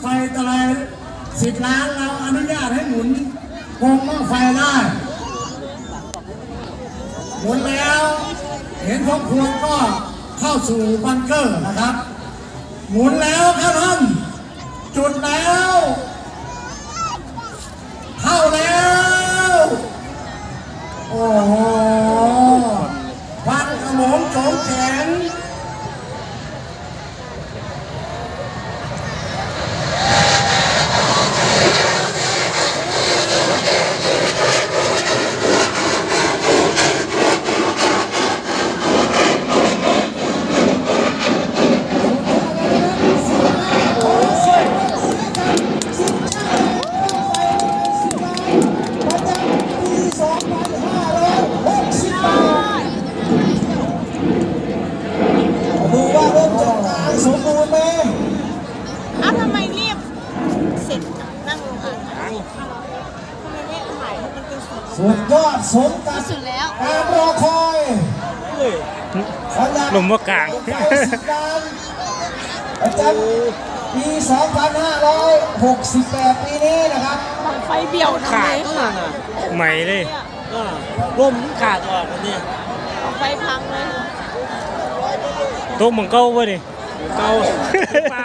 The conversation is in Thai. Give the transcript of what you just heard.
ไฟตะไลสิบล้านเราอนุญาตให้หมุนวงบ้างไฟได้หมุนแล้ว เห็นพวกพวงก็เข้าสู่บังเกอร์นะครับ หมุนแล้วครับท่านจุดแล้วเข้าแล้ว โอ้โหควันขโมงโฉงแขน เริ่มจัดการสมบูรณ์ไหมอ้าวทำไมรีบเสร็จนั่งลงอ่านทำไมไม่ถ่ายให้มันเป็นสุดสุดยอดสมกับสุดแล้วการรอคอยสำหรับลมว่ากลางไฟสิบล้านประจำปี 2568 ปีนี้นะครับบังไฟเบี่ยวนะขาดเลยก็นั่นน่ะใหม่เลยอ่าร่มมันขาดออกวันนี้บังไฟพังเลย โต๊ะมึงเก้าวะนี่เก่าป้